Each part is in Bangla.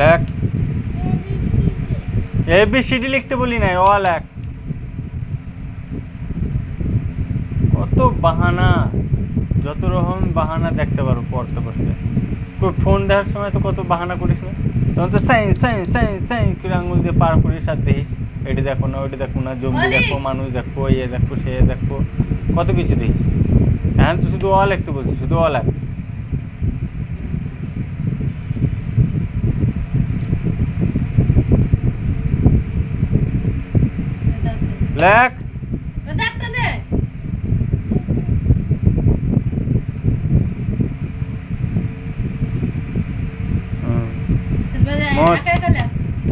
লেখ। এ বি সি ডি লিখতে বলি নাই ও লেখ। কত বাহানা যত রকম বাহানা দেখতে পারো পড়তে বসলে। ফোন দেওয়ার সময় তো কত বাহানা করিস না। তখন তো সাইন সাইন সাইন সাইন করে আঙুল দিয়ে পার করিস আর দেখিস। এটি দেখো না ওইটি দেখো না জমি দেখো মানুষ দেখো ইয়ে দেখো সে দেখো কত কিছু দেখিস। এখন তো শুধু অ লিখতে বলছি শুধু অ লেখ। লেখ ডাক্তার দে হুম। তারপরে মোচ। একা একা লেখ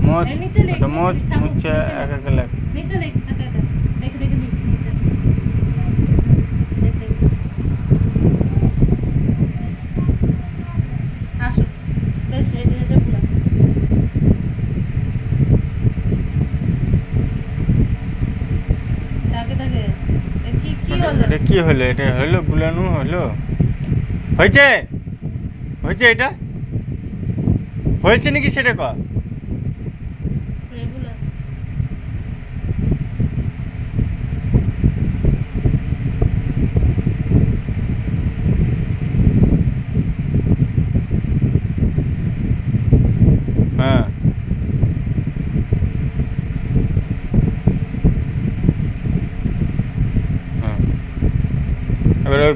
মোচ এই নিচে লেখ, ওটা নিচে মোচ লেখ, থাকুক, মুছে নিচে লেখ। এক এক লেখ নিচে লেখ একা একা দেখে দেখে নি- নিচে দেখ এটা- কি হলো? এটা হলো বুলানো হলো? হয়েছে? হয়েছে এটা? হয়েছে নাকি সেটা ক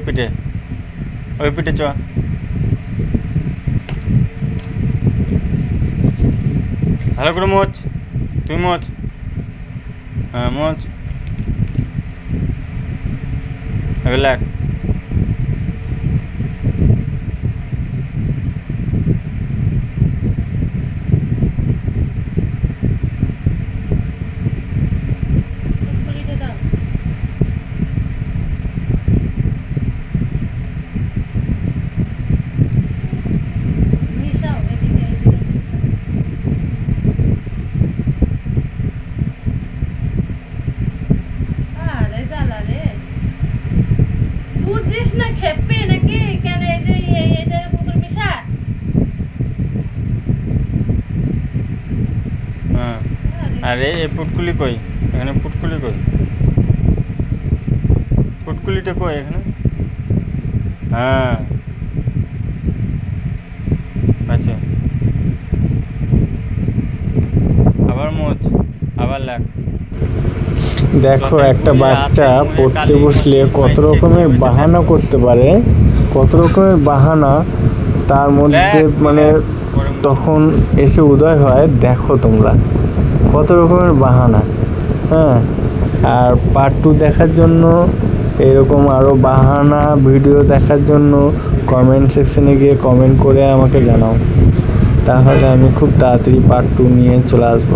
এবার ওই পিঠে ওই পিঠে চ ভালো করে মোচ তুই মোচ হ্যাঁ মোচ এবার বুঝিস না, খেপে নাকি? কেন এই যে এটা এরকম করে মিশা হ্যাঁ। আরে এই পুটকুলি কই? এখানে পুটকুলি কই? পুটকুলিটা কই এখানে? হ্যাঁ। দেখো, একটা বাচ্চা পড়তে বসলে কত রকমের বাহানা করতে পারে, কত রকমের বাহানা তার মধ্যে মানে তখন এসে উদয় হয়, দেখো তোমরা, কত রকমের বাহানা হ্যাঁ? আর পার্ট টু দেখার জন্য, এরকম আরও বাহানা ভিডিও দেখার জন্য কমেন্ট সেকশনে গিয়ে কমেন্ট করে আমাকে জানাও। তাহলে আমি খুব তাড়াতাড়ি পার্ট টু নিয়ে চলে আসব।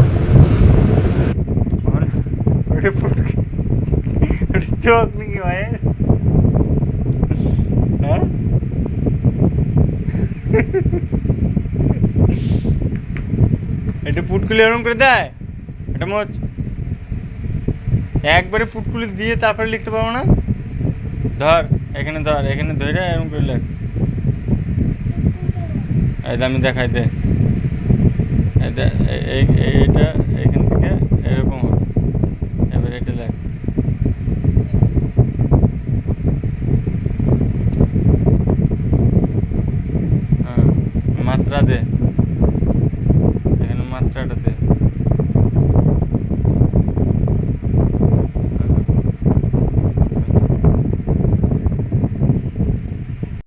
পুটকি ওটা চোখ নাকি ভাই হ্যাঁ এটা পুটকুলি এরকম করে দেয়? এটা মোচ একবারে পুটকুলি দিয়ে তারপরে লিখতে পারব না? ধর, এখানে ধর, এখানে ধরে এরকম করে লেখ। এই আমি দেখাই দে। দে- এই- এই- এইটা adalah